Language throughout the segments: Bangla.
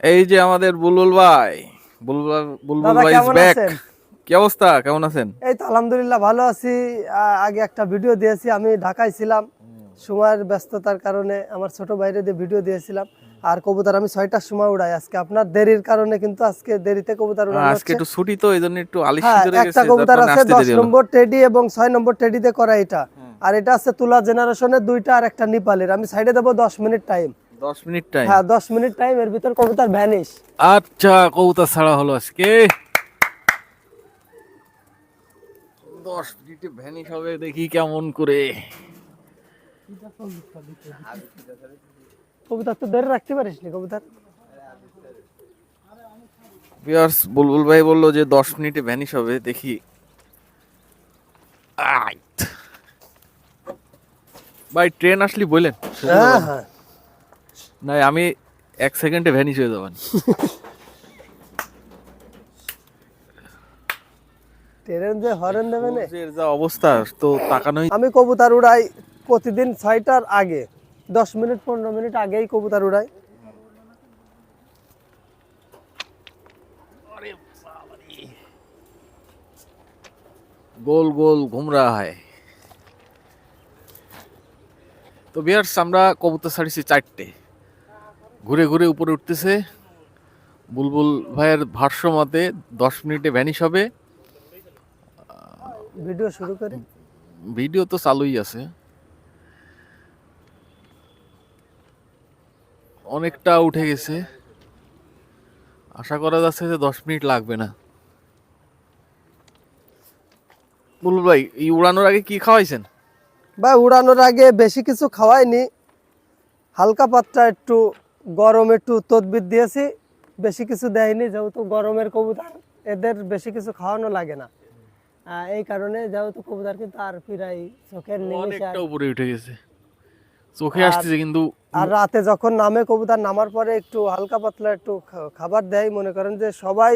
এই যে আমাদের বুলবুল ভাই বুলবুল বুলবুল ভাই কেমন ব্যাক কি অবস্থা? কেমন আছেন? এই তো আলহামদুলিল্লাহ ভালো আছি। আগে একটা ভিডিও দিয়েছি আমি ঢাকায় ছিলাম। সময়ের ব্যস্ততার কারণে আমার ছোট বাইরে দিয়ে ভিডিও দিয়েছিলাম। আর কবুতর আমি ছয়টার সময় উড়াই। আজকে আপনার দেরির কারণে কিন্তু আজকে দেরিতে কবুতর আজকে একটু ছুটি তো এই জন্য একটু আলিশ হ্যাঁ একটা গেছে কবুতর আছে কারণে আসতে দশ দেরি হলো। নম্বর টেডি এবং ছয় নম্বর টেডিতে করা এটা। আর এটা আছে তুলা জেনারেশনের দুইটা আর একটা নেপালের। আমি সাইডে দেবো দশ মিনিট টাইম দশ মিনিট টাইম হ্যাঁ দশ মিনিট টাইম এর ভিতর কবুতর ভ্যানিশ আচ্ছা কবুতর ছাড়া হলো আজকে। দশ মিনিটে ভ্যানিশ হবে দেখি কেমন করে। কবুতর তো ধরে রাখতে পারিস নি কবুতর। ভিউয়ার্স বুলবুল ভাই বলল যে দশ মিনিটে ভ্যানিশ হবে দেখি। ভাই ট্রেন আসলি বললেন হ্যাঁ হ্যাঁ। না আমি এক সেকেন্ডে ভ্যানিশ হয়ে যাবেন ট্রেন যে হরেন দেবে না? যা অবস্থা তো তাকানোই আমি কবুতর উড়াই প্রতিদিন ছয়টার আগে দশ মিনিট পনেরো মিনিট আগেই কবুতর উড়াই। গোল গোল ঘুম রা হয়। তো বিয়ার্স আমরা কবুতর ছাড়িছি চারটে। ঘুরে ঘুরে উপরে উঠতেছে। বুলবুল ভাইয়ের ভাষ্য মতে দশ মিনিটে ভ্যানিশ হবে। ভিডিও শুরু করি? ভিডিও তো চালুই আছে। অনেকটা উঠে গেছে। আশা করা যাচ্ছে যে দশ মিনিট লাগবে না। বুলবুল ভাই এই উড়ানোর আগে কি খাওয়াইছেন? ভাই উড়ানোর আগে বেশি কিছু খাওয়াইনি। হালকা পাত্রা একটু গরম একটু তদবির দিয়েছি বেশি কিছু দেয়নি যেহেতু গরমের কবুতর এদের বেশি কিছু খাওয়ানো লাগে না। এই কারণে যেহেতু কবুতর কিন্তু আর প্রায় চোখের অনেকটা উপরে উঠে গেছে। চোখে আসতেছে কিন্তু আর রাতে যখন নামে কবুতর নামার পরে একটু হালকা পাতলা একটু খাবার দেয় মনে করেন যে সবাই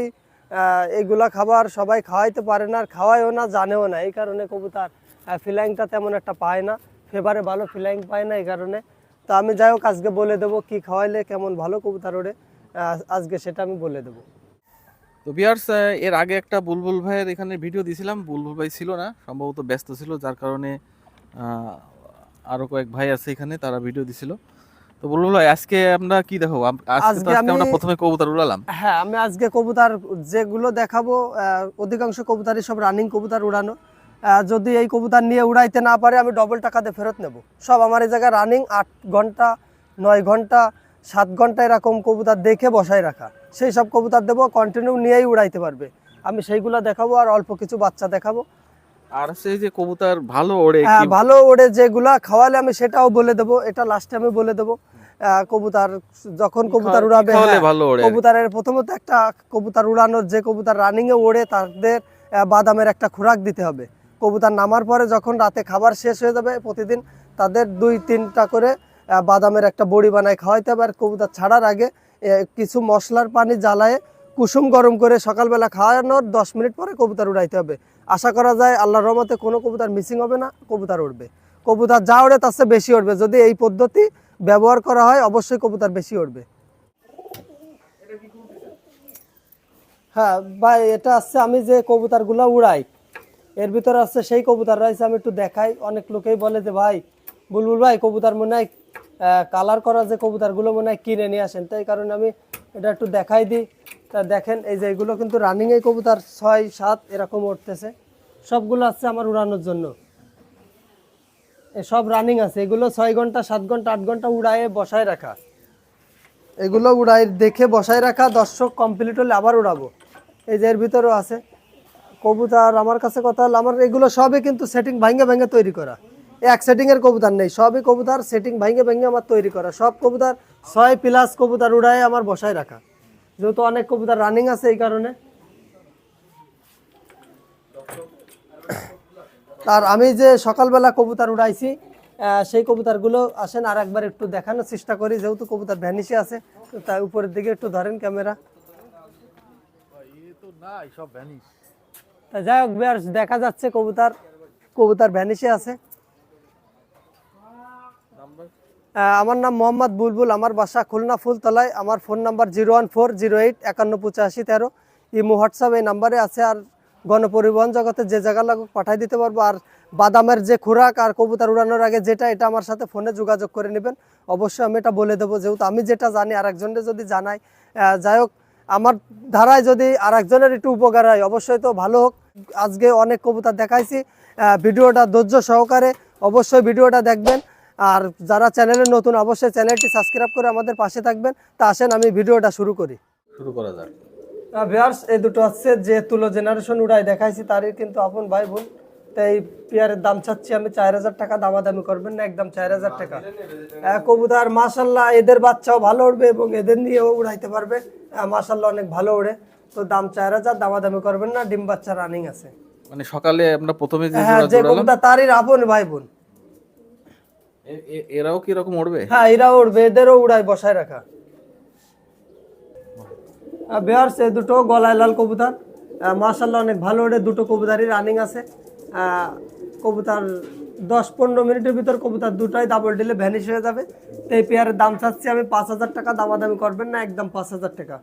আহ, এগুলা খাবার সবাই খাওয়াইতে পারে না আর খাওয়ায়ও না জানেও না। এই কারণে কবুতর ফিলাইংটা তেমন একটা পায় না ফেভারে ভালো ফিলাইং পায় না এই কারণে তো আমি যাই হোক আজকে বলে দেবো কি খাওয়াইলে কেমন ভালো কবুতর ওড়ে আজকে সেটা আমি বলে দেবো। তো বিয়ার্স এর আগে একটা বুলবুল ভাইয়ের এখানে ভিডিও দিয়েছিলাম বুলবুল ভাই ছিল না সম্ভবত ব্যস্ত ছিল যার কারণে আরও কয়েক ভাই আছে এখানে তারা ভিডিও দিছিল। তো বুলবুল ভাই আজকে আমরা কি দেখো আজকে আমরা প্রথমে কবুতর উড়ালাম। হ্যাঁ আমি আজকে কবুতর যেগুলো দেখাবো অধিকাংশ কবুতরই সব রানিং কবুতর উড়ানো। যদি এই কবুতর নিয়ে উড়াইতে না পারে আমি ডবল টাকা দিয়ে ফেরত নেব। সব আমার এই জায়গায় রানিং আট ঘণ্টা নয় ঘণ্টা সাত ঘণ্টা এরকম কবুতর দেখে বসায় রাখা। সেই সব কবুতর দেবো কন্টিনিউ নিয়েই উড়াইতে পারবে। আমি সেইগুলো দেখাবো আর অল্প কিছু বাচ্চা দেখাবো। আর সেই যে কবুতর ভালো ওড়ে হ্যাঁ, ভালো ওড়ে যেগুলা খাওয়ালে আমি সেটাও বলে দেবো এটা লাস্টে আমি বলে দেবো। কবুতর যখন কবুতর উড়াবে হ্যাঁ, কবুতরের প্রথমত একটা কবুতর উড়ানোর যে কবুতর রানিং এ ওড়ে তাদের বাদামের একটা খোরাক দিতে হবে। কবুতর নামার পরে যখন রাতে খাবার শেষ হয়ে যাবে প্রতিদিন তাদের দুই তিনটা করে বাদামের একটা বড়ি বানায় খাওয়াইতে হবে। আর কবুতর ছাড়ার আগে কিছু মশলার পানি জ্বালায় কুসুম গরম করে সকালবেলা খাওয়ানোর দশ মিনিট পরে কবুতর উড়াইতে হবে। আশা করা যায় আল্লাহর রহমতে কোনো কবুতর মিসিং হবে না, কবুতর উঠবে কবুতর যা ওড়ে তার বেশি উঠবে যদি এই পদ্ধতি ব্যবহার করা হয়, অবশ্যই কবুতর বেশি উঠবে হ্যাঁ ভাই, এটা আছে আমি যে কবুতরগুলো উড়াই এর ভিতরে আছে সেই কবুতর রয়েছে, আমি একটু দেখাই। অনেক লোকেই বলে যে, ভাই, বুলবুল ভাই, কবুতর মনে হয় কালার করা যে কবুতরগুলো মনে হয় কিনে নিয়ে আসেন। তাই কারণে আমি এটা একটু দেখাই দিই। তা দেখেন, এই যে এগুলো কিন্তু রানিং এই কবুতর ছয়, সাত, এরকম উঠতেছে। সবগুলো আছে আমার উড়ানোর জন্য। সব রানিং আছে। এগুলো ছয় ঘণ্টা, সাত ঘণ্টা, আট ঘণ্টা উড়ায়ে বসায় রাখা। এগুলো উড়াই দেখে বসায় রাখা, দর্শক কমপ্লিট হলে আবার উড়াবো। এই যে এর ভিতরেও আছে। কবুতর আমার কাছে কথা হলো, আমার এগুলো সবই কিন্তু সেটিং ভাঙ্গে ভাঙ্গে তৈরি করা। এক সেটিং এর কবুতর নেই, সবই কবুতর সেটিং ভাঙ্গে ভাঙ্গে আমার তৈরি করা। সব কবুতর ছয় প্লাস কবুতর উড়ায় আমার বসায় রাখা। যেহেতু অনেক কবুতর রানিং আছে এই কারণে। আর আমি যে সকালবেলা কবুতর উড়াইছি সেই কবুতরগুলো আসেন আর একবার একটু দেখানোর চেষ্টা করি, যেহেতু কবুতর ভ্যানিশে আছে তাই উপরের দিকে একটু ধরেন ক্যামেরা তো নাই, সব ভ্যানিশ যাই হোক বেশ দেখা যাচ্ছে, কবুতর কবুতর ভ্যানিশে আছে। আমার নাম মোহাম্মদ বুলবুল, আমার বাসা খুলনা ফুলতলায়, আমার phone number zero one four, zero eight, একান্ন পঁচাশি তেরো। ইমো, হোয়াটসঅ্যাপ এই নাম্বারে আছে, আর গণপরিবহন জগতে যে জায়গা লাগুক পাঠাই দিতে পারব। আর বাদামের যে খোরাক আর কবুতর উড়ানোর আগে যেটা, এটা আমার সাথে ফোনে যোগাযোগ করে নেবেন। অবশ্যই আমি এটা বলে দেবো, যেহেতু আমি যেটা জানি আর একজনের যদি জানাই। যাই হোক আমার ধারায় যদি আর একজনের একটু উপকার হয় অবশ্যই তো ভালো হোক। আজকে অনেক কবুতর দেখাইছি ভিডিওটা ধৈর্য সহকারে অবশ্যই ভিডিওটা দেখবেন। আর যারা চ্যানেলে নতুন অবশ্যই চ্যানেলটি সাবস্ক্রাইব করে আমাদের পাশে থাকবেন। তা আসেন আমি ভিডিওটা শুরু করি। শুরু করা যাক। ভিউয়ার্স এই দুটো হচ্ছে যে তুলো জেনারেশন উড়াই দেখাইছি তারই কিন্তু আপন ভাই বোন। তাই পেয়ারের দাম চাচ্ছি আমি চার হাজার টাকা দামাদামি করবেন না একদম চার হাজার টাকা। কবুতর মাশাল্লাহ এদের বাচ্চাও ভালো উড়বে এবং এদের নিয়েও উড়াইতে পারবে। মাশাল্লাহ অনেক ভালো উড়ে। তো দাম চার হাজার দামাদামি করবেন না ডিম বাচ্চা রানিং আছে। মানে সকালে আমরা প্রথমে যে হ্যাঁ কবুতর তারই আপন ভাই বোন এরাও কি রকম উড়বে? হ্যাঁ এরা উড়বে এদেরও উড়াই বসায় রাখা। বেয়ার্স এই দুটো গলায় লাল কবুতর। মার্শাল্লাহ অনেক ভালো ওড়ে দুটো কবুতারই রানিং আছে। কবুতর দশ পনেরো মিনিটের ভিতর কবুতর দুটাই ডাবল ডিলে ভ্যানিশ হয়ে যাবে। তো এই পেয়ারের দাম চাচ্ছি আমি পাঁচ হাজার টাকা দামাদামি করবেন না একদম পাঁচ হাজার টাকা।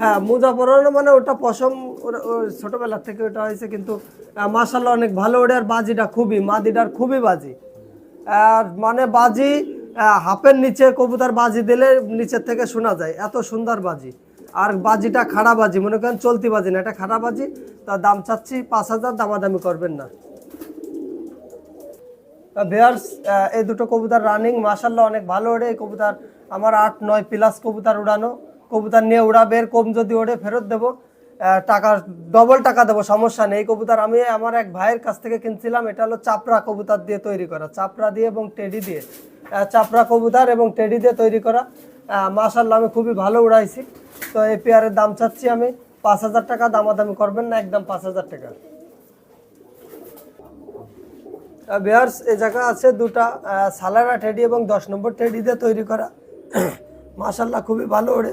হ্যাঁ মোজা পরানো মানে ওটা পশম ওর- ওর ছোটবেলা থেকে ওটা হয়েছে কিন্তু মার্শাল্লাহ অনেক ভালো ওড়ে আর বাজিটা খুবই মাদিটার খুবই বাজি। আর মানে বাজি হাফের নিচে কবুতর বাজি দিলে নিচের থেকে শোনা যায় এত সুন্দর বাজি। আর বাজিটা খাড়া বাজি, মনে করেন চলতি বাজি না, এটা খাড়া বাজি তার দাম চাচ্ছি পাঁচ হাজার, দামাদামি করবেন না। ভিয়ার্স এই দুটো কবুতর রানিং মাসাল্লাহ অনেক ভালো ওড়ে, এই কবুতার আমার আট, নয় প্লাস কবুতার উড়ানো। কবুতর নিয়ে উড়াবে এর কম যদি ওড়ে, ফেরত দেবো। টাকা ডবল টাকা দেবো, সমস্যা নেই। এই কবুতর আমি আমার এক ভাইয়ের কাছ থেকে কিনছিলাম, এটা হলো চাপড়া কবুতার দিয়ে তৈরি করা, চাপড়া দিয়ে এবং টেডি দিয়ে। চাপড়া কবুতর এবং টেডি দিয়ে তৈরি করা। মাসাল্লাহ আমি খুবই ভালো উড়াইছি। তো এই পেয়ারের দাম চাচ্ছি আমি পাঁচ হাজার টাকা, দামাদামি করবেন না, একদম পাঁচ হাজার টাকা। বিয়ার্স এই জায়গা আছে দুটা সালারা টেডি এবং দশ নম্বর টেডি দিয়ে তৈরি করা। মাশাল্লাহ খুবই ভালো ওড়ে।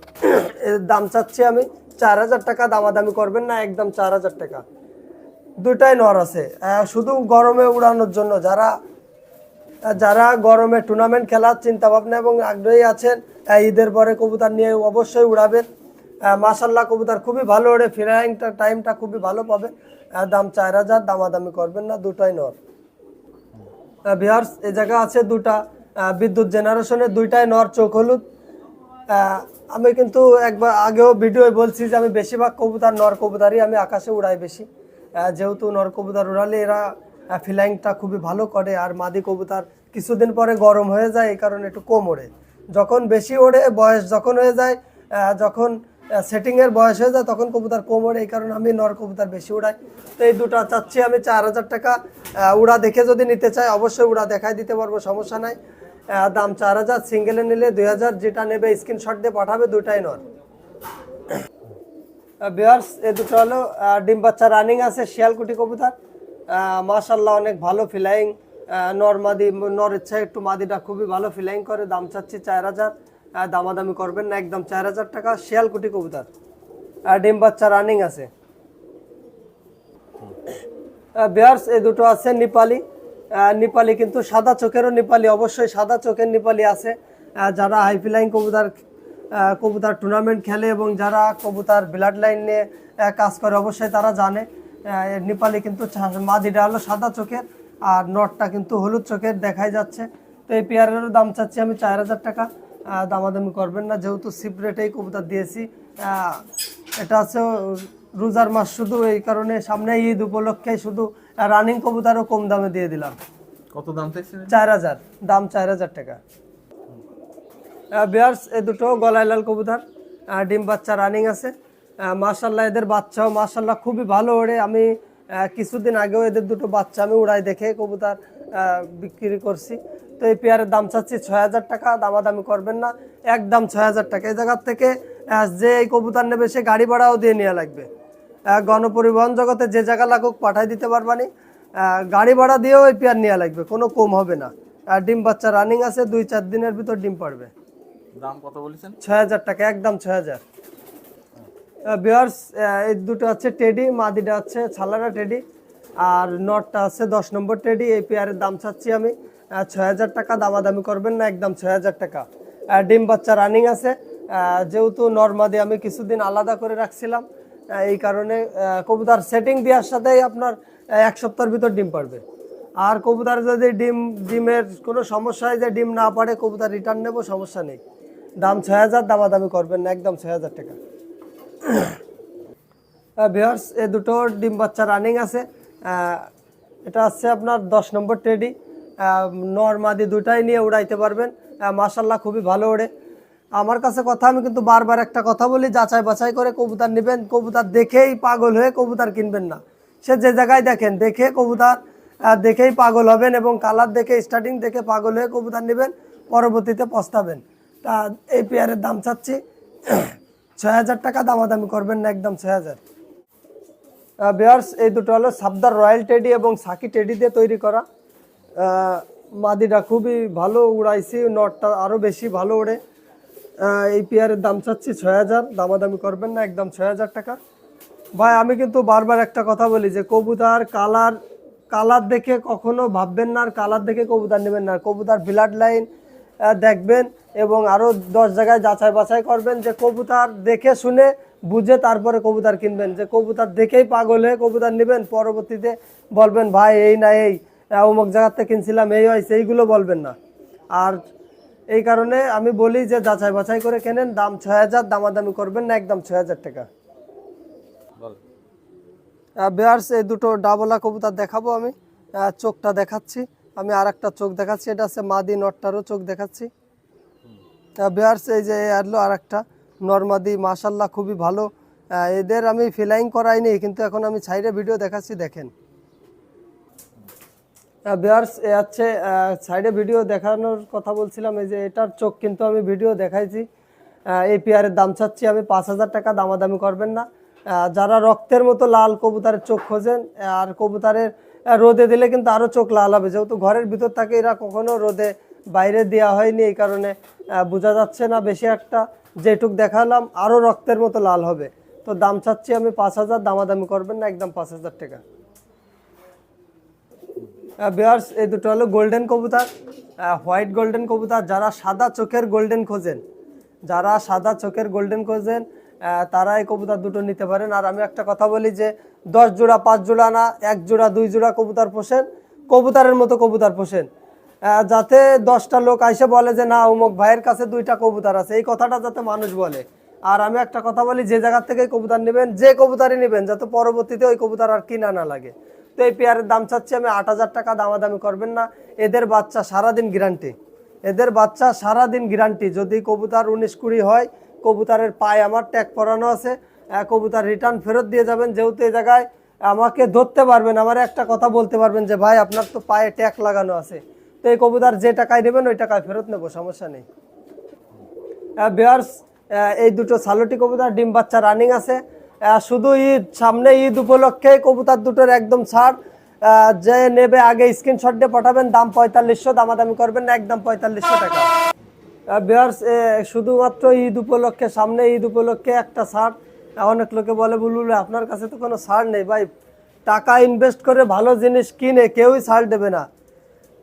এর দাম চাচ্ছি আমি চার হাজার টাকা, দামাদামি করবেন না, একদম চার হাজার টাকা। দুটাই নর আছে। শুধু গরমে উড়ানোর জন্য যারা যারা গরমে টুর্নামেন্ট খেলার চিন্তা ভাবনা এবং আগ্রহী আছেন ঈদের পরে কবুতর নিয়ে অবশ্যই উড়াবেন। মাসাল্লাহ কবুতর খুবই ভালো ওড়ে, ফিরাইংটা টাইমটা খুবই ভালো পাবে। দাম চার হাজার, দামাদামি করবেন না, দুটাই নর। বিহার, এ জায়গা আছে দুটা। বিদ্যুৎ জেনারেশনের দুইটাই নর, চোখ হলুদ। আমি কিন্তু একবার আগেও ভিডিও বলছি যে আমি বেশিরভাগ কবুতর নর কবুতারই আমি আকাশে উড়াই বেশি। যেহেতু নর কবুতর উড়ালে এরা ফিলাইংটা খুবই ভালো করে আর মাদি কবুতর কিছুদিন পরে গরম হয়ে যায়, এই কারণে একটু কম ওড়ে। যখন বেশি ওড়ে, বয়স যখন হয়ে যায় যখন সেটিংয়ের বয়স হয়ে যায়, তখন কবুতর কম ওড়ে, এই কারণে আমি নর কবুতর বেশি উড়াই। তো এই দুটো চাচ্ছি আমি চার হাজার টাকা। উড়া দেখে যদি নিতে চাই অবশ্যই উড়া দেখাই দিতে পারব, সমস্যা নাই। দাম চার হাজার, সিঙ্গেলে নিলে দুই হাজার, যেটা নেবে স্ক্রিনশট দিয়ে পাঠাবে, দুটাই নর। বিয়ার্স এ দুটো হলো ডিম বাচ্চা রানিং আছে, শিয়ালকুটি কবুতর। মাশাল্লাহ অনেক ভালো ফিলাইং নর মাদি, নর ইচ্ছা একটু মাদিটা খুবই ভালো ফিলাইং করে, দাম চাচ্ছি চার হাজার। দামাদামি করবেন না, একদম চার হাজার টাকা। শিয়ালকুটি কবুতর। আর ডিম বাচ্চা রানিং আছে। বিয়ার্স এই দুটো আছে, নেপালি। নেপালি কিন্তু সাদা চোখেরও নেপালি, অবশ্যই সাদা চোখের নেপালি আছে। যারা হাই ফ্লাইং কবুতর কবুতার টুর্নামেন্ট খেলে এবং যারা কবুতার ব্লাড লাইন নিয়ে কাজ করে, অবশ্যই তারা জানে। নেপালি কিন্তু মাদিটা হলো সাদা চোখের আর নটটা কিন্তু হলুদ চোখের দেখাই যাচ্ছে। তো এই পেয়ারেরও দাম চাচ্ছি আমি চার হাজার টাকা। দামাদামি করবেন না যেহেতু সিপ রেটেই কবুতর দিয়েছি। এটা হচ্ছে রোজার মাস শুধু এই কারণে সামনে ঈদ উপলক্ষে শুধু রানিং কবুতরও কম দামে দিয়ে দিলাম। কত দাম চার হাজার দাম চার হাজার টাকা। বিয়ার্স এ দুটো গলায় লাল কবুতর ডিম বাচ্চা রানিং আছে। মার্শাল্লাহ এদের বাচ্চাও মার্শাল্লাহ খুবই ভালো ওড়ে। আমি কিছুদিন আগেও এদের দুটো বাচ্চা আমি উড়াই দেখে কবুতর বিক্রি করছি। তো এই পেয়ারের দাম চাচ্ছি ছয় হাজার টাকা দামাদামি করবেন না একদম ছয় হাজার টাকা। এই জায়গার থেকে যে এই কবুতর নেবে সে গাড়ি ভাড়াও দিয়ে নেওয়া লাগবে। গণপরিবহন জগতে যে জায়গা লাগুক পাঠাই দিতে পারবানি। গাড়ি ভাড়া দিয়েও এই পেয়ার নেওয়া লাগবে কোনো কম হবে না। আর ডিম বাচ্চা রানিং আছে দুই চার দিনের ভিতর ডিম পারবে দাম কত বলেছেন? ছয় হাজার টাকা একদম ছয় হাজার। বিয়ার্স এই দুটো হচ্ছে টেডি মাদিটা হচ্ছে ছালারা টেডি আর নটটা আছে দশ নম্বর টেডি এই পেয়ারের দাম চাচ্ছি আমি ছয় হাজার টাকা, দামাদামি করবেন না, একদম ছয় হাজার টাকা। ডিম বাচ্চা রানিং আছে যেহেতু নর্মাদি আমি কিছুদিন আলাদা করে রাখছিলাম এই কারণে কবুতর সেটিং দেওয়ার সাথেই আপনার এক সপ্তাহের ভিতর ডিম পারবে। আর কবুতর যদি ডিম, ডিমের কোনো সমস্যা হয়, যে ডিম না পারে, কবুতর রিটার্ন নেব, সমস্যা নেই। দাম ছয় হাজার, দামাদামি করবেন না, একদম ছয় হাজার টাকা। ভিওর্স এ দুটো ডিম বাচ্চা রানিং আছে। এটা আছে আপনার দশ নম্বর টেডি নর্মাদি দুটাই নিয়ে উড়াইতে পারবেন। মাসাল্লাহ খুবই ভালো ওড়ে। আমার কাছে কথা, আমি কিন্তু বারবার একটা কথা বলি, যাচাই বাছাই করে কবুতার নেবেন, কবুতার দেখেই পাগল হয়ে কবুতার কিনবেন না। সে যে জায়গায় দেখেন, দেখে কবুতার দেখেই পাগল হবেন এবং কালার দেখে স্টার্টিং দেখে পাগল হয়ে কবুতার নেবেন, পরবর্তীতে পস্তাবেন। তা, এই পেয়ারের দাম চাচ্ছি। ছয় হাজার টাকা দামাদামি করবেন না, একদম ছয় হাজার। বেয়ার্স, এই দুটো হলো সাবদার রয়্যাল টেডি এবং সাকি টেডি দিয়ে তৈরি করা। মাদিটা খুবই ভালো উড়াইছি, নটটা আরও বেশি ভালো ওড়ে। এই পেয়ারের দাম চাচ্ছি ছয় হাজার, দামাদামি করবেন না, একদম ছয় হাজার টাকা। ভাই, আমি কিন্তু বারবার একটা কথা বলি যে কবুতর, কালার কালার দেখে কখনো ভাববেন না, আর কালার দেখে কবুতর নেবেন না। কবুতর ব্লাড লাইন দেখবেন এবং আরও দশ জায়গায় যাচাই বাছাই করবেন যে কবুতার দেখে শুনে বুঝে তারপরে কবুতর কিনবেন। যে কবুতার দেখেই পাগল হয়ে কবুতর নেবেন পরবর্তীতে বলবেন ভাই এই না এই অমুক জায়গার থেকে কিনছিলাম এই হয় সেইগুলো বলবেন না। আর এই কারণে আমি বলি যে যাচাই বাছাই করে কেনেন দাম ছয় হাজার দামাদামি করবেন না একদম ছয় হাজার টাকা। বেয়ার্স এই দুটো ডাবলা কবুতর দেখাবো আমি। চোখটা দেখাচ্ছি। আমি আর একটা চোখ দেখাচ্ছি, এটা হচ্ছে মাদি নটটারও চোখ দেখাচ্ছি। বেয়ার্স, এই যে আসলো আর একটা নর্মাদি, মাশাল্লাহ খুবই ভালো। এদের আমি ফিলাইং করাইনি, কিন্তু এখন আমি সাইডে ভিডিও দেখাচ্ছি, দেখেন। বেয়ার্স, এ হচ্ছে সাইডে ভিডিও দেখানোর কথা বলছিলাম, এই যে এটার চোখ কিন্তু আমি ভিডিও দেখাইছি। এই পেয়ারের দাম চাচ্ছি আমি পাঁচ হাজার টাকা, দামাদামি করবেন না। যারা রক্তের মতো লাল কবুতরের চোখ খোঁজেন আর কবুতরের রোদে দিলে কিন্তু আরও চোখ লাল হবে। যেহেতু ঘরের ভিতর থাকে, এরা কখনো রোদে বাইরে দেওয়া হয়নি, এই কারণে বোঝা যাচ্ছে না বেশি একটা। যেটুক দেখালাম আরও রক্তের মতো লাল হবে। তো দাম চাচ্ছি আমি পাঁচ হাজার, দামাদামি করবেন না, একদম পাঁচ হাজার টাকা। বেয়ার্স, এই দুটো হলো গোল্ডেন কবুতর হোয়াইট গোল্ডেন কবুতর। যারা সাদা চোখের গোল্ডেন খোঁজেন, যারা সাদা চোখের গোল্ডেন খোঁজেন তারা এই কবুতর দুটো নিতে পারেন। আর আমি একটা কথা বলি যে, দশ জোড়া, পাঁচ জোড়া না, এক জোড়া, দুই জোড়া কবুতর পোষেন। কবুতরের মতো কবুতর পোষেন। যাতে দশটা লোক আইসে বলে যে, না অমুক ভাইয়ের কাছে দুইটা কবুতর আছে। এই কথাটা যাতে মানুষ বলে। আর আমি একটা কথা বলি, যে জায়গার থেকে কবুতর নেবেন, যে কবুতরই নেবেন, যাতে পরবর্তীতে ওই কবুতর আর কিনা না লাগে। তো এই পেয়ারের দাম চাচ্ছি আমি আট হাজার টাকা, দামাদামি করবেন না। এদের বাচ্চা সারাদিন গ্যারান্টি এদের বাচ্চা সারাদিন গ্যারান্টি যদি কবুতর উনিশ কুড়ি হয় কবুতরের পায়ে আমার ট্যাগ পরানো আছে। কবুতর রিটার্ন ফেরত দিয়ে যাবেন। যেহেতু এই জায়গায় আমাকে ধরতে পারবেন, আমার একটা কথা বলতে পারবেন যে, ভাই, আপনার তো পায়ে ট্যাগ লাগানো আছে। তো এই কবুতর যে টাকায় নেবেন, ওই টাকায় ফেরত নেব, সমস্যা নেই। বেয়ার্স এই দুটো সালোটি কবুতর, ডিম বাচ্চা রানিং আছে। শুধু ঈদ, সামনে ঈদ উপলক্ষে কবুতর দুটোর একদম ছাড়। যে নেবে আগে স্ক্রিনশট দিয়ে পাঠাবেন, দাম পঁয়তাল্লিশশো, দামাদামি করবেন না, একদম পঁয়তাল্লিশশো টাকা। বেয়ার্স শুধুমাত্র ঈদ উপলক্ষে সামনে ঈদ উপলক্ষে একটা ছাড়। অনেক লোকে বলে ভাই, আপনার কাছে তো কোনো ছাড় নেই ভাই। টাকা ইনভেস্ট করে ভালো জিনিস কিনে কেউই ছাড় দেবে না।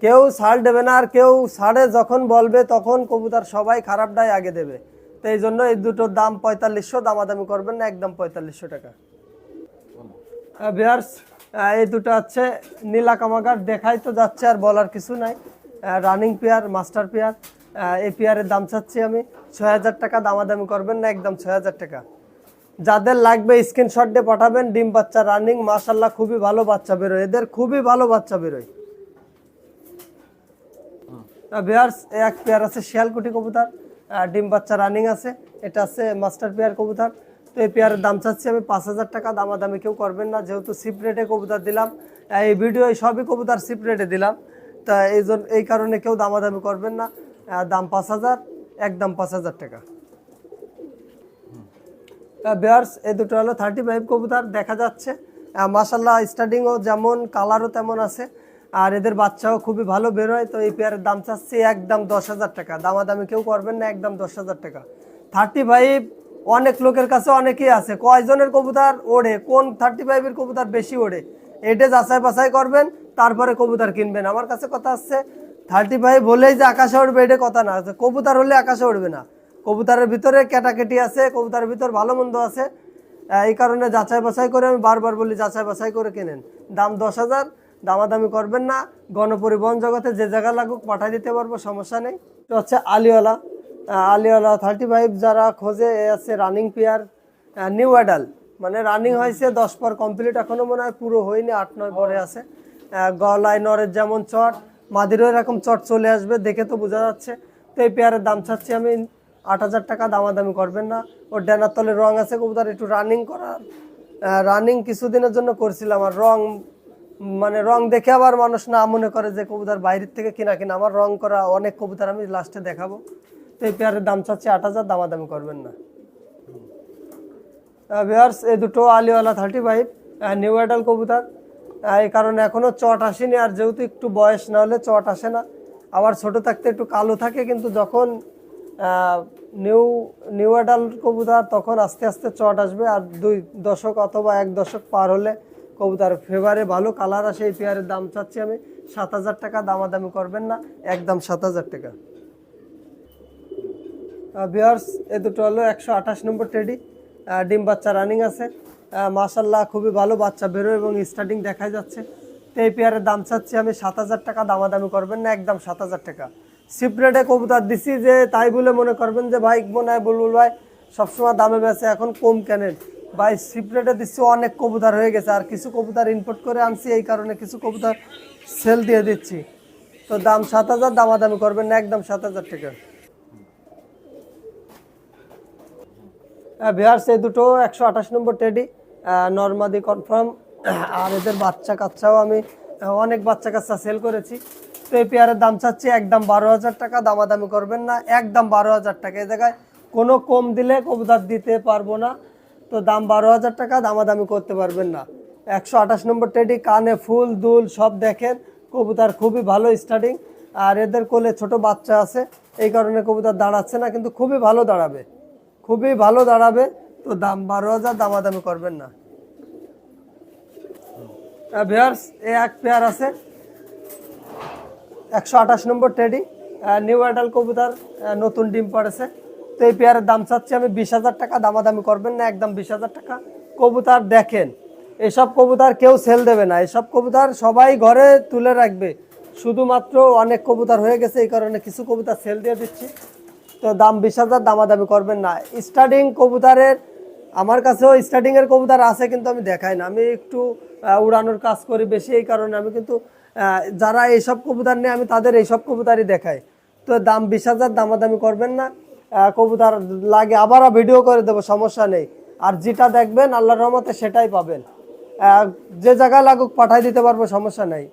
কেউ ছাড় দেবে না আর কেউ ছাড়ে যখন বলবে তখন কবুতর সবাই খারাপটাই আগে দেবে। তো এই জন্য এই দুটোর দাম পঁয়তাল্লিশশো দামাদামি করবেন না একদম পঁয়তাল্লিশশো টাকা। বিয়ার্স এই দুটো হচ্ছে নীলা কামাগার দেখাই তো যাচ্ছে আর বলার কিছু নাই। রানিং পেয়ার মাস্টার পেয়ার এই পেয়ারের দাম চাচ্ছি আমি। ছয় হাজার টাকা দামাদামি করবেন না একদম ছয় হাজার টাকা। যাদের লাগবে স্ক্রিনশট দিয়ে পাঠাবেন ডিম বাচ্চা রানিং মাশাল্লাহ খুবই ভালো বাচ্চা বেরোয়। এদের খুবই ভালো বাচ্চা বেরোয়। বেয়ার্স এক পেয়ার আছে শিয়ালকুটি কবুতর ডিম বাচ্চা রানিং আছে। এটা আছে মাস্টার পেয়ার কবুতর। তো এই পেয়ারের দাম চাচ্ছি আমি পাঁচ হাজার টাকা দামাদামি কেউ করবেন না। যেহেতু সিপ রেটে কবুতর দিলাম এই ভিডিও সবই কবুতর সিপ রেটে দিলাম। তা এই জন্য এই কারণে কেউ দামাদামি করবেন না। দাম পাঁচ হাজার, একদম পাঁচ হাজার টাকা। বেয়ার্স এই দুটো হলো থার্টি ফাইভ কবুতর, দেখা যাচ্ছে। মাসাল্লাহ স্টার্টিংও যেমন কালারও তেমন আছে। আর এদের বাচ্চাও খুবই ভালো বেরোয়, তো এই পেয়ারের দাম চাচ্ছি একদম দশ হাজার টাকা। দামাদামি কেউ করবেন না, একদম দশ হাজার টাকা। থার্টি ফাইভ অনেক লোকের কাছে অনেকেই আছে। কয়জনের কবুতর ওড়ে? কোন থার্টি ফাইভের কবুতর বেশি ওড়ে? এটা যাচাই বাছাই করবেন, তারপরে কবুতর কিনবেন। আমার কাছে কথা হচ্ছে থার্টি ফাইভ হলেই যে আকাশে উঠবে এটা কথা না। কবুতর হলে আকাশে উঠবে না। কবুতরের ভিতরে ক্যাটাকেটি আছে, কবুতরের ভিতর ভালো মন্দ আছে। এই কারণে যাচাই বাছাই করে আমি বারবার বলি, যাচাই বাছাই করে কেনেন। দাম দশ হাজার, দামাদামি করবেন না। গণপরিবহন জগতে যে জায়গা লাগুক, পাঠাই দিতে পারব, সমস্যা নেই। তো হচ্ছে আলিওয়ালা। আলিওয়ালা থার্টি ফাইভ যারা খোঁজে, এ আছে রানিং পেয়ার নিউ অ্যাডাল মানে রানিং হয়েছে দশ পর কমপ্লিট এখনও মনে হয় পুরো হয়নি, আট নয় পরে আছে। গলায় নরের যেমন চট মাদিরও এরকম চট চলে আসবে, দেখে তো বোঝা যাচ্ছে। তো এই পেয়ারের দাম চাচ্ছি আমি আট হাজার টাকা, দামাদামি করবেন না। ওর ড্যানার তলে রং আছে কবুতর, একটু রানিং করার। রানিং কিছুদিনের জন্য করছিলাম আর রং মানে রং দেখে আবার মানুষ না মনে করে যে কবুতর বাইরের থেকে কিনা কিনা। আমার রং করা অনেক কবুতর আমি লাস্টে দেখাবো। তো এই পেয়ারের দাম চাচ্ছি আট হাজার, দামাদামি করবেন না। ভিওয়ার্স এই দুটো আলিওয়ালা থার্টি ফাইভ নিউ অ্যাডাল কবুতর। এই কারণে এখনও চট আসেনি। আর যেহেতু একটু বয়স, না হলে চট আসে না। আবার ছোট থাকতে একটু কালো থাকে, কিন্তু যখন নিউ নিউ অ্যাডাল কবুতর, তখন আস্তে আস্তে চট আসবে। আর দুই দশক অথবা এক দশক পার হলে কবুতর ফেভারে ভালো কালার আসে, এই পেয়ারের দাম চাচ্ছি আমি। সাত হাজার টাকা, দামাদামি করবেন না, একদম সাত হাজার টাকা। বিয়ার্স এ দুটো হলো একশো আঠাশ নম্বর টেডি ডিম বাচ্চা রানিং আছে। মাশাল্লাহ খুবই ভালো বাচ্চা, বেরোয় এবং স্টার্টিং দেখা যাচ্ছে। তো এই পেয়ারের দাম চাচ্ছি আমি সাত হাজার টাকা, দামাদামি করবেন না, একদম সাত হাজার টাকা। সিপ্রেটে কবুতর দিছি যে, তাই বলে মনে করবেন যে, ভাই মনে হয় বুলবুল ভাই, সবসময় দামে বেছে এখন কম কেনেন ভাই সিপ্রেটে দিচ্ছি অনেক কবুতর হয়ে গেছে, আর কিছু কবুতর ইম্পোর্ট করে আনছি, এই কারণে কিছু কবুতর সেল দিয়ে দিচ্ছি। তো দাম সাত হাজার, দামাদামি করবেন না, একদম সাত হাজার টাকা। হ্যাঁ বিহার, সেই দুটো একশো আঠাশ নম্বর টেডি নর্মাদি কনফার্ম আর এদের বাচ্চা কাচ্চাও আমি অনেক বাচ্চা কাচ্চা সেল করেছি। তো এই পেয়ারের দাম চাচ্ছি একদম বারো হাজার টাকা, দামাদামি করবেন না, একদম বারো হাজার টাকা। এই জায়গায় কোনো কম দিলে কবুতর দিতে পারব না, তো দাম বারো হাজার টাকা, দামাদামি করতে পারবেন না। একশো আঠাশ নম্বর টেডি কানে ফুল, দুল, সব দেখেন, কবুতর খুবই ভালো স্টার্টিং আর এদের কোলে ছোট বাচ্চা আছে, এই কারণে কবুতর দাঁড়াচ্ছে না, কিন্তু খুবই ভালো দাঁড়াবে। খুবই ভালো দাঁড়াবে তো দাম বারো হাজার, দামাদামি করবেন না। এ এক পেয়ার আছে। একশো আঠাশ নম্বর টেডি নিউ অ্যাডাল কবুতর নতুন ডিম পড়েছে। তো এই পেয়ারের দাম চাচ্ছি আমি বিশ হাজার টাকা, দামাদামি করবেন না, একদম বিশ হাজার টাকা। কবুতর দেখেন, এসব কবুতর কেউ সেল দেবে না। এসব কবুতর সবাই ঘরে তুলে রাখবে। শুধুমাত্র অনেক কবুতর হয়ে গেছে, এই কারণে কিছু কবুতর সেল দিয়ে দিচ্ছি। তো দাম বিশ হাজার দামাদামি করবেন না। স্টার্টিং কবুতরের আমার কাছেও স্টার্টিং এর কবুতর আছে কিন্তু আমি দেখাই না। আমি একটু উড়ানোর কাজ করি বেশি এই কারণে। আমি কিন্তু যারা এইসব কবুতর নেই আমি তাদের এইসব কবুতরই দেখাই। তো দাম বিশ হাজার দামাদামি করবেন না। কবুতর লাগে আবারও ভিডিও করে দেবো সমস্যা নেই। আর যেটা দেখবেন আল্লাহর রহমতে সেটাই পাবেন। যে জায়গায় লাগুক পাঠাই দিতে পারব সমস্যা নেই।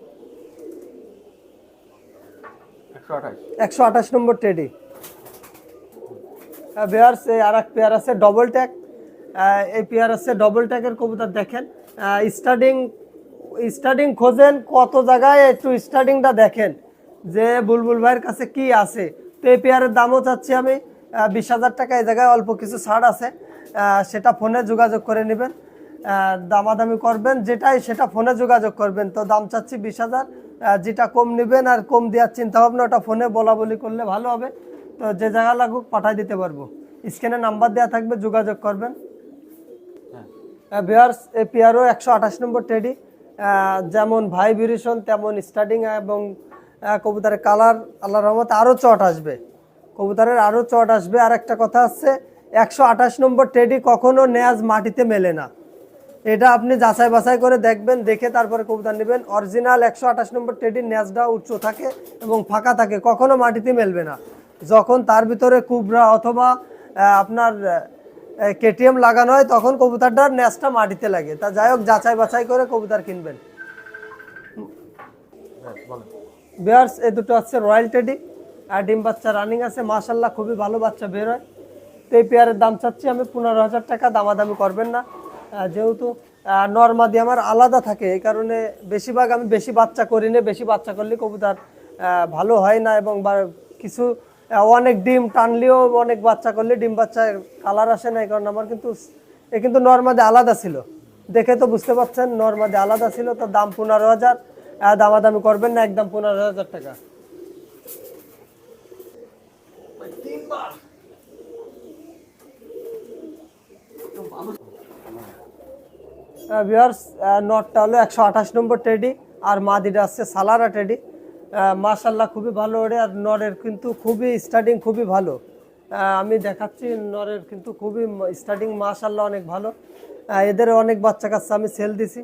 একশো আঠাশ। একশো আঠাশ নম্বর টেডি পেয়ার্স এই আর এক পেয়ার আছে ডবল ট্যাগ এই পেয়ার আছে ডবল ট্যাগের কবুতর দেখেন। স্টার্টিং স্টার্টিং খোঁজেন কত জায়গায়, একটু স্টার্টিংটা দেখেন। যে বুলবুল ভাইয়ের কাছে কি আছে। তো এই পেয়ারের দামও চাচ্ছি আমি বিশ হাজার টাকা, এই জায়গায় অল্প কিছু ছাড় আছে। সেটা ফোনে যোগাযোগ করে নেবেন। দামাদামি করবেন, যেটাই সেটা ফোনে যোগাযোগ করবেন। তো দাম চাচ্ছি বিশ হাজার যেটা কম নেবেন আর কম দেওয়ার চিন্তা ভাবনা ওটা ফোনে বলা বলি করলে ভালো হবে। তো যে জায়গা লাগুক পাঠাই দিতে পারব। স্ক্রিনে নাম্বার দেওয়া থাকবে যোগাযোগ করবেন। বিয়ার্স এ পিয়ারও একশো আঠাশ নম্বর টেডি যেমন ভাই বিরিশন তেমন স্টার্টিং এবং কবুতরের কালার আল্লাহ রহমত আরও চট আসবে। কবুতরের আরও চট আসবে। আর একটা কথা আছে একশো আঠাশ নম্বর টেডি কখনও নেয়াজ মাটিতে মেলে না। এটা আপনি যাচাই বাছাই করে দেখবেন দেখে তারপরে কবুতর নেবেন। অরিজিনাল একশো আঠাশ নম্বর টেডির ন্যাজটা উচ্চ থাকে এবং ফাঁকা থাকে কখনো মাটিতে মেলবে না। যখন তার ভিতরে কুবরা অথবা আপনার কেটিএম লাগানো হয়, তখন কবুতরটার ন্যাজটা মাটিতে লাগে। তা যাই হোক, যাচাই বাছাই করে কবুতর কিনবেন। বিয়ার্স এ দুটো হচ্ছে রয়্যাল টেডি। আর ডিম বাচ্চা রানিং আছে। মাশাল্লাহ খুবই ভালো বাচ্চা বের হয়। তো এই পেয়ারের দাম চাচ্ছি আমি পনেরো হাজার টাকা, দামাদামি করবেন না। যেহেতু নর্মাদি আমার আলাদা থাকে, এই কারণে বেশিরভাগ আমি বেশি বাচ্চা করি না, বেশি বাচ্চা করলে কবুতর ভালো হয় না এবং কিছু অনেক ডিম টানলেও অনেক বাচ্চা করলে ডিম বাচ্চার কালার আসে না, এই কারণে আমার কিন্তু এ কিন্তু নর্মাদি আলাদা ছিল। দেখে তো বুঝতে পারছেন নর্মাদি আলাদা ছিল, তো দাম পনেরো হাজার। দামাদামি করবেন না, একদম পনেরো হাজার টাকা। ভিউয়ার্স নটটা হলো একশো আঠাশ নম্বর টেডি আর মাদিটা আসছে সালারা টেডি মাশাল্লাহ খুবই ভালো ওরে, আর নরের কিন্তু খুবই স্টার্টিং খুবই ভালো। আমি দেখাচ্ছি, নরের কিন্তু খুবই স্টার্টিং মাশাল্লাহ অনেক ভালো। এদের অনেক বাচ্চা কাচ্চা আমি সেল দিছি।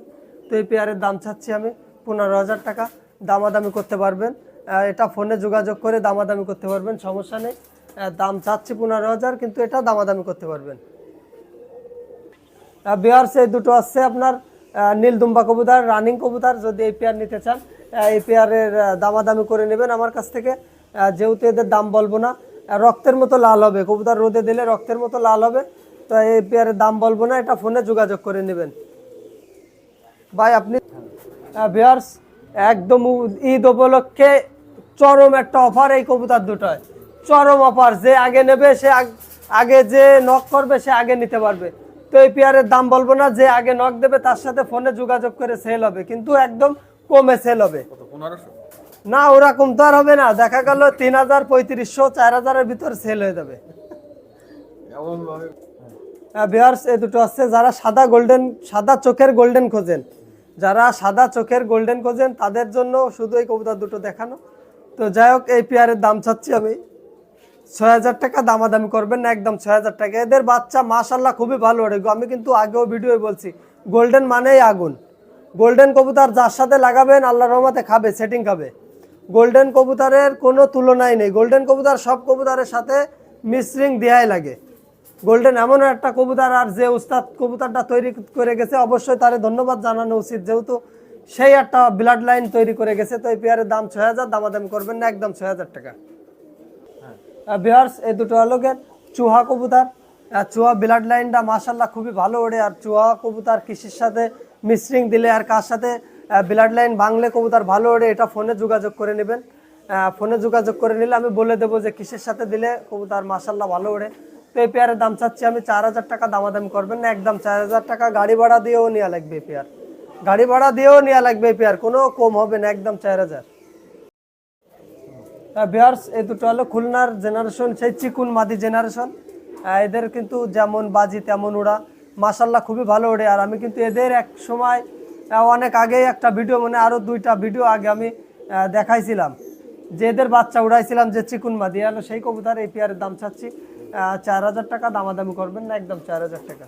তো এই পেয়ারের দাম চাচ্ছি আমি পনেরো হাজার টাকা। দামাদামি করতে পারবেন। এটা ফোনে যোগাযোগ করে দামাদামি করতে পারবেন, সমস্যা নেই। দাম চাচ্ছি পনেরো হাজার, কিন্তু এটা দামাদামি করতে পারবেন। বিহার্স এই দুটো আসছে আপনার নীল দুম্বা কবুতর, রানিং কবুতর, যদি এই পেয়ার নিতে চান। এই পেয়ারের দামাদামি করে নেবেন আমার কাছ থেকে। যেহেতু এদের দাম বলব না রক্তের মতো লাল হবে, কবুতর রোদে দিলে রক্তের মতো লাল হবে, তো এই পেয়ারের দাম বলব না, এটা ফোনে যোগাযোগ করে নেবেন। ভাই, আপনি ভিয়ার্স একদম ঈদ উপলক্ষে চরম একটা অফার এই কবুতর দুটোয়। চরম অফার যে আগে নেবে, সে আগে যে নক করবে, সে আগে নিতে পারবে। তো এই পেয়ারের দাম বলব না, যে আগে নক দেবে, তার সাথে ফোনে যোগাযোগ করে সেল হবে। কিন্তু একদম কমে সেল হবে। না ওরকম তো আর হবে না। দেখা গেল তিন হাজার পঁয়ত্রিশশো চার হাজারের ভিতর সেল হয়ে যাবে। ভাবে ভিউয়ার্স দুটো আছে যারা সাদা গোল্ডেন সাদা চোখের গোল্ডেন খোঁজেন। যারা সাদা চোখের গোল্ডেন খোঁজেন তাদের জন্য শুধু এই কবুতর দুটো দেখানো। তো যাই হোক এই পেয়ারের দাম চাচ্ছি আমি। ছয় হাজার টাকা দামাদামি করবেন না একদম ছয় হাজার টাকা। এদের বাচ্চা মাশাল্লাহ খুবই ভালো আমি কিন্তু আগেও ভিডিও বলছি গোল্ডেন মানেই আগুন। গোল্ডেন কবুতর যার সাথে লাগাবেন আল্লাহ রহমতে খাবে সেটিং খাবে। গোল্ডেন কবুতরের কোনো তুলনাই নেই। গোল্ডেন কবুতর সব কবুতরের সাথে মিশ্রিং দেয়াই লাগে। গোল্ডেন এমন একটা কবুতর, আর যে উস্তাদ কবুতরটা তৈরি করে গেছে, অবশ্যই তারে ধন্যবাদ জানানো উচিত। যেহেতু সেই একটা ব্লাড লাইন তৈরি করে গেছে, তো এই পেয়ারের দাম ছয় হাজার, দামাদামি করবেন না, একদম ছয় হাজার টাকা। বিহার্স এই দুটো গিয়ে চুহা কবুতর। চুহা ব্লাড লাইনটা মাসাল্লাহ খুবই ভালো ওড়ে, আর চুহা কবুতর কৃষির সাথে মিশ্রিং দিলে আর কার সাথে ব্লাড লাইন ভাঙলে কবুতর ভালো ওড়ে, এটা ফোনে যোগাযোগ করে নেবেন। ফোনে যোগাযোগ করে নিলে আমি বলে দেবো যে কিসের সাথে দিলে কবুতর মাসাল্লাহ ভালো ওড়ে। তো এই পেয়ারের দাম চাচ্ছি আমি চার হাজার টাকা দামাদামি করবেন না, একদম চার হাজার টাকা গাড়ি ভাড়া দিয়েও নেওয়া লাগবে এই পেয়ার গাড়ি ভাড়া দিয়েও নেওয়া লাগবে এই পেয়ার কোনো কম হবে না, একদম চার হাজার। বিহার্স এই দুটো হলো খুলনার জেনারেশন সেই চিকুন মাদি জেনারেশন এদের কিন্তু যেমন বাজি তেমন ওরা মাসাল্লাহ খুবই ভালো ওড়ে আর আমি কিন্তু এদের এক সময় অনেক আগেই একটা ভিডিও মানে আরও দুইটা ভিডিও আগে আমি দেখাইছিলাম। যে এদের বাচ্চা উড়াইছিলাম যে চিকুন মাদি হলো সেই কবুতর এই পেয়ারের দাম চাচ্ছি চার হাজার টাকা দামাদামি করবেন না একদম চার হাজার টাকা।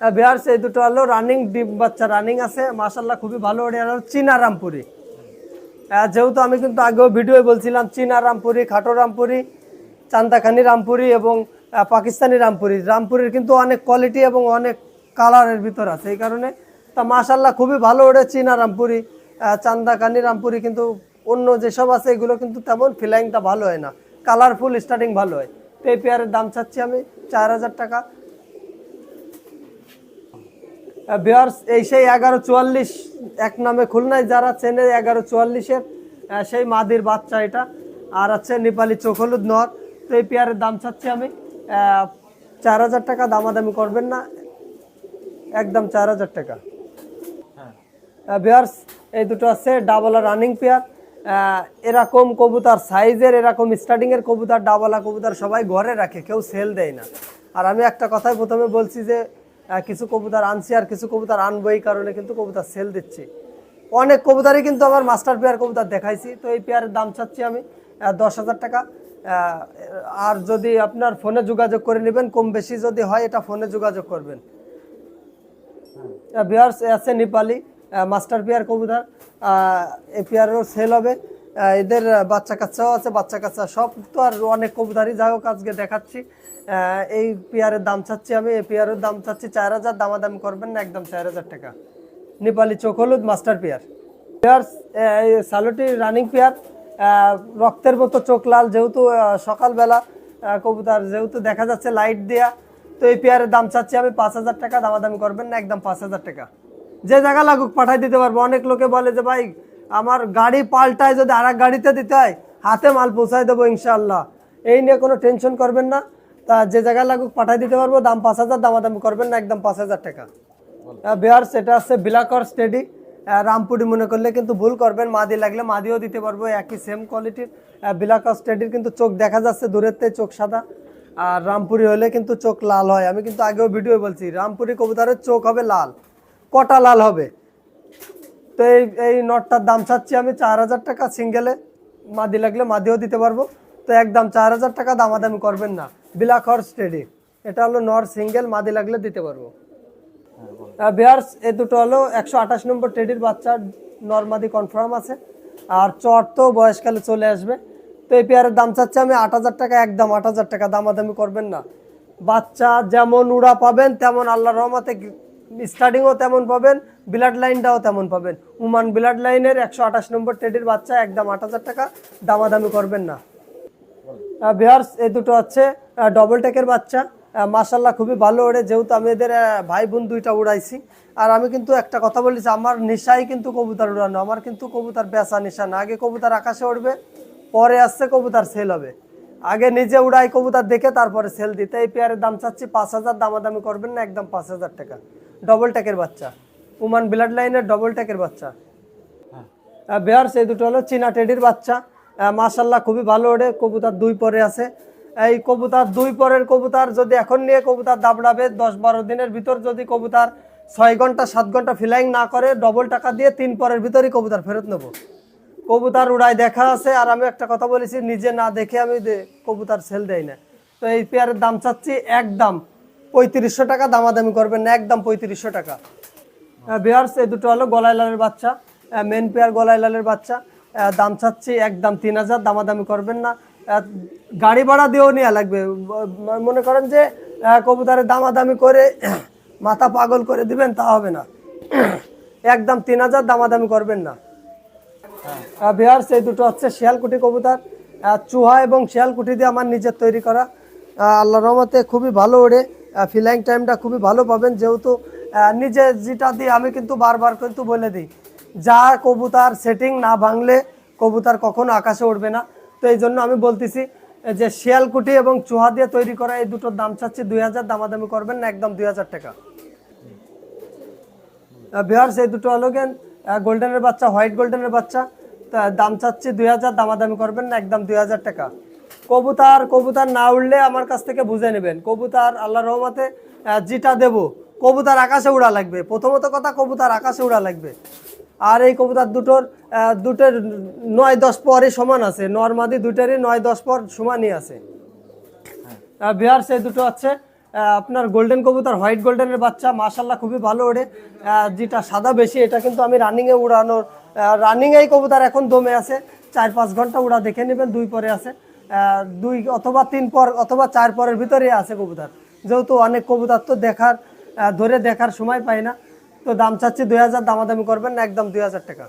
বিহার্স এই দুটো হলো রানিং ডিপ বাচ্চা রানিং আছে মাসাল্লাহ খুবই ভালো ওড়ে আর চীনা রামপুরি যেহেতু আমি কিন্তু আগেও ভিডিও বলছিলাম চীনা রামপুরি খাটো রামপুরি চান্দাখানি রামপুরি এবং পাকিস্তানি রামপুরি। রামপুরির কিন্তু অনেক কোয়ালিটি এবং অনেক কালারের ভিতর আছে। এই কারণে তা মাসাল্লাহ খুবই ভালো ওড়ে চীনা রামপুরি। আহ, চান্দাখানি রামপুরি কিন্তু অন্য যেসব আছে এগুলো কিন্তু তেমন ফিলাইংটা ভালো হয় না। কালারফুল স্টার্টিং ভালো হয়। তো এই পেয়ারের দাম চাচ্ছি আমি চার হাজার টাকা। বিহার্স এই সেই এগারো চুয়াল্লিশ এক নামে খুলনায় যারা চেনে এগারো চুয়াল্লিশের সেই মাদির বাচ্চা এটা। আর আছে নেপালি চোখ হলুদ নর। তো এই পেয়ারের দাম চাচ্ছি আমি। চার হাজার টাকা দামাদামি করবেন না। একদম চার হাজার টাকা। বিহার্স এই দুটো আছে ডাবলা রানিং পেয়ার এরকম কবুতর সাইজের এরকম স্টার্টিংয়ের কবুতার ডাবলা কবুতর সবাই ঘরে রাখে, কেউ সেল দেয় না। আর আমি একটা কথাই প্রথমে বলছি যে কিছু কবুতর আনছি আর কিছু কবুতর আনব এই কারণে কিন্তু কবুতর সেল দিচ্ছি। অনেক কবুতরই কিন্তু আমার মাস্টার পেয়ার কবুতর দেখাইছি। তো এই পেয়ারের দাম চাচ্ছি আমি দশ হাজার টাকা। আর যদি আপনার ফোনে যোগাযোগ করে নেবেন, কম বেশি যদি হয়, এটা ফোনে যোগাযোগ করবেন। বিহার আছে নেপালি মাস্টার পেয়ার কবুতর এই পেয়ারও সেল হবে। এদের বাচ্চা কাচ্চাও আছে, বাচ্চা কাচ্চা সব তো আর অনেক কবুতরই। যাই হোক, আজকে দেখাচ্ছি। এই পেয়ারের দাম চাচ্ছি আমি। এই পেয়ারের দাম চাচ্ছি চার হাজার। দামাদামি করবেন না, একদম চার হাজার টাকা। নেপালি চোখ হলুদ, মাস্টার পেয়ার। পেয়ার সালোটি রানিং পেয়ার। রক্তের মতো চোখ লাল, যেহেতু সকালবেলা কবুতর, যেহেতু দেখা যাচ্ছে লাইট দেয়া, তো এই পেয়ারের দাম চাচ্ছি আমি পাঁচ হাজার টাকা, দামাদামি করবেন না, একদম পাঁচ হাজার টাকা। যে জায়গা লাগুক, পাঠাই দিতে পারব। অনেক লোকে বলে যে, ভাই, আমার গাড়ি পাল্টায় যদি আর গাড়িতে দিতে হয়, হাতে মাল পৌঁছায় দেবো ইনশাল্লাহ এই নিয়ে কোনো টেনশন করবেন না। তা যে জায়গায় লাগুক, পাঠাই দিতে পারব। দাম পাঁচ হাজার, দামাদামি করবেন না, একদম পাঁচ হাজার টাকা। বিহার সেটা আছে বিলাকর স্টেডি রামপুরি মনে করলে কিন্তু ভুল করবেন। মাদি লাগলে মাদিও দিতে পারব, একই সেম কোয়ালিটির বিলাক স্টেডির কিন্তু চোখ দেখা যাচ্ছে দূরের থেকে চোখ সাদা। আর রামপুরি হলে কিন্তু চোখ লাল হয়। আমি কিন্তু আগেও ভিডিও বলছি, রামপুরি কবুতরের চোখ হবে লাল, কটা লাল হবে? তো এই এই নটটার দাম চাচ্ছি আমি চার হাজার টাকা সিঙ্গেলে মাদি লাগলে মাদিও দিতে পারব। তো একদম চার হাজার টাকা দামাদামি করবেন না। বিলাক হর্স টেডি এটা হলো নর সিঙ্গেল মাদি লাগলে দিতে পারব। বিয়ার্স এই দুটো হলো একশো আঠাশ নম্বর টেডির বাচ্চা, নর্মাদি কনফার্ম আছে। আর চট তো বয়সকালে চলে আসবে। তো এই পেয়ারের দাম চাচ্ছে আমি আট হাজার টাকা, একদম আট হাজার টাকা। দামাদামি করবেন না। বাচ্চা যেমন উড়া পাবেন, তেমন আল্লাহ রহমতে স্টার্টিংও তেমন পাবেন ব্লাড লাইনটাও তেমন পাবেন। উমান ব্লাড লাইনের একশো আঠাশ নম্বর টেডির বাচ্চা, একদম আট হাজার টাকা। দামাদামি করবেন না। বিহার্স এই দুটো হচ্ছে ডবল টেকের বাচ্চা। মাসাল্লাহ খুবই ভালো ওড়ে যেহেতু আমি এদের ভাই বোন দুইটা উড়াইছি। আর আমি কিন্তু একটা কথা বলেছি আমার নেশাই কিন্তু কবুতর উড়ানো। আমার কিন্তু কবুতর বেচা নেশা না। আগে কবুতর আকাশে উঠবে পরে আসছে কবুতর সেল হবে। আগে নিজে উড়াই কবুতর দেখে তারপরে সেল দিতে। এই পেয়ারের দাম চাচ্ছি পাঁচ হাজার দামাদামি করবেন না একদম পাঁচ হাজার টাকা। ডবল টেকের বাচ্চা। উমান ব্লাড লাইনের ডবল টেকের বাচ্চা। বেয়ার সেই দুটো হলো চীনা টেডির বাচ্চা। মাশাল্লাহ খুবই ভালো ওড়ে কবুতর দুই পরে আছে। এই কবুতার দুই পরের কবুতার যদি এখন নিয়ে কবুতার দাবড়াবে, দশ বারো দিনের ভিতর যদি কবুতার ছয় ঘণ্টা, সাত ঘণ্টা ফ্লাইং না করে ডবল টাকা দিয়ে তিন পরের ভিতরই কবুতার ফেরত নেব। কবুতার উড়াই দেখা আছে, আর আমি একটা কথা বলেছি, নিজে না দেখে আমি কবুতর সেল দেই না। তো এই পেয়ারের দাম চাচ্ছি একদম পঁয়ত্রিশশো টাকা, দামাদামি করবেন না, একদম পঁয়ত্রিশশো টাকা। বিহার্স এই দুটো হলো গলায় লালের বাচ্চা মেন পেয়ার গলায় লালের বাচ্চা। দাম চাচ্ছি একদম তিন হাজার, দামাদামি করবেন না। গাড়ি ভাড়া দিয়েও নেওয়া লাগবে। মনে করেন যে কবুতরের দামাদামি করে মাথা পাগল করে দিবেন, তা হবে না। একদম তিন হাজার দামাদামি করবেন না। বিহার, সেই দুটো হচ্ছে শিয়ালকুটি কবুতর। চুহা এবং শিয়ালকুটি দিয়ে আমার নিজের তৈরি করা। আল্লাহ রহমতে খুবই ভালো ওড়ে। ফিলাইং টাইমটা খুবই ভালো পাবেন, যেহেতু নিজে যেটা দিই, আমি কিন্তু বারবার কিন্তু বলে দিই, যা কবুতর সেটিং না ভাঙলে কবুতর কখনো আকাশে উঠবে না। তো এই জন্য আমি বলতেছি যে শিয়ালকুটি এবং চুহা দিয়ে তৈরি করা এই দুটোর দাম চাচ্ছি দুই হাজার, দামাদামি করবেন না, একদম দুই হাজার টাকা। বিহার সেই দুটো হলো গেন গোল্ডেনের বাচ্চা হোয়াইট গোল্ডেনের বাচ্চা দাম চাচ্ছি দুই হাজার, দামাদামি করবেন না, একদম দুই হাজার টাকা। কবুতার কবুতার না উঠলে আমার কাছ থেকে বুঝে নেবেন। কবুতার আল্লাহ রহমতে যেটা দেব, কবুতার আকাশে উড়া লাগবে। প্রথমত কথা, কবুতার আকাশে উড়া লাগবে। আর এই কবুতার দুটোর দুটোর নয় দশ পরই সমান আছে। নর্মাদি দুটারই নয় দশ পর সমানই আছে। বিহার, সেই দুটো আছে। আপনার গোল্ডেন কবুতর, হোয়াইট গোল্ডেনের বাচ্চা মাশাল্লাহ খুবই ভালো ওড়ে। যেটা সাদা বেশি, এটা কিন্তু আমি রানিংয়ে উড়ানোর রানিংয়েই কবুতর এখন দমে আছে। চার পাঁচ ঘণ্টা উড়া দেখে নেবেন, দুই পরে আছে। দুই অথবা তিন পর অথবা চার পরের ভিতরে আছে কবুতর। যেহেতু অনেক কবুতর তো দেখার ধরে দেখার সময় পাই না। তো দাম চাচ্ছি দুই হাজার দামাদামি করবেন না একদম দুই হাজার টাকা।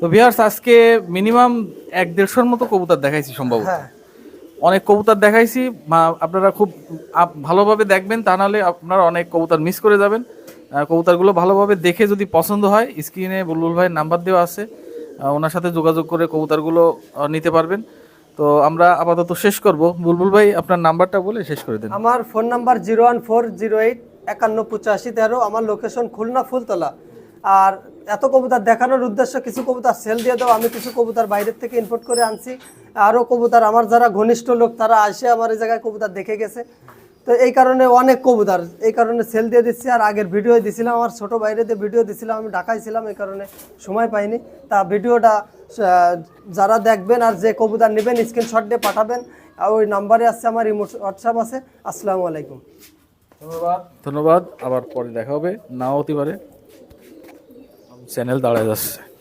তো ভিউয়ার্স আজকে মিনিমাম এক দেড়শোর মতো কবুতর দেখাইছি সম্ভবত। হ্যাঁ। অনেক কবুতর দেখাইছি আপনারা খুব ভালোভাবে দেখবেন তা নাহলে আপনারা অনেক কবুতর মিস করে যাবেন। কবুতরগুলো ভালোভাবে দেখে যদি পছন্দ হয় স্ক্রিনে বুলবুল ভাইয়ের নাম্বার দেওয়া আছে ওনার সাথে যোগাযোগ করে কবুতরগুলো নিতে পারবেন। তো আমরা আপাতত শেষ করব। বুলবুল ভাই আপনার নাম্বারটা বলে শেষ করে দেন। আমার phone number zero one four zero eight একান্ন, পঁচাশি, তেরো, আমার লোকেশন খুলনা, ফুলতলা। আর এত কবুতর দেখানোর উদ্দেশ্য, কিছু কবুতর সেল দিয়ে দাও, আমি কিছু কবুতর বাইরের থেকে ইম্পোর্ট করে আনছি। আরও কবুতর, আমার যারা ঘনিষ্ঠ লোক, তারা আসে আমার এই জায়গায় কবুতর দেখে গেছে। তো এই কারণে অনেক কবুতর, এই কারণে সেল দিয়ে দিচ্ছি। আর আগের ভিডিও দিছিলাম, আমার ছোট বাইরে দিয়ে ভিডিও দিছিলাম, আমি ঢাকায় ছিলাম, এই কারণে সময় পাইনি। তা ভিডিওটা যারা দেখবেন আর যে কবুতর নেবেন স্ক্রিনশট দিয়ে পাঠাবেন। আর ওই নাম্বারে আসছে আমার ইমো হোয়াটসঅ্যাপ আছে। আসসালামু আলাইকুম। ধন্যবাদ। ধন্যবাদ আবার পরে দেখা হবে। নাও হতে পারে। চ্যানেল দাঁড়ায় যাচ্ছে।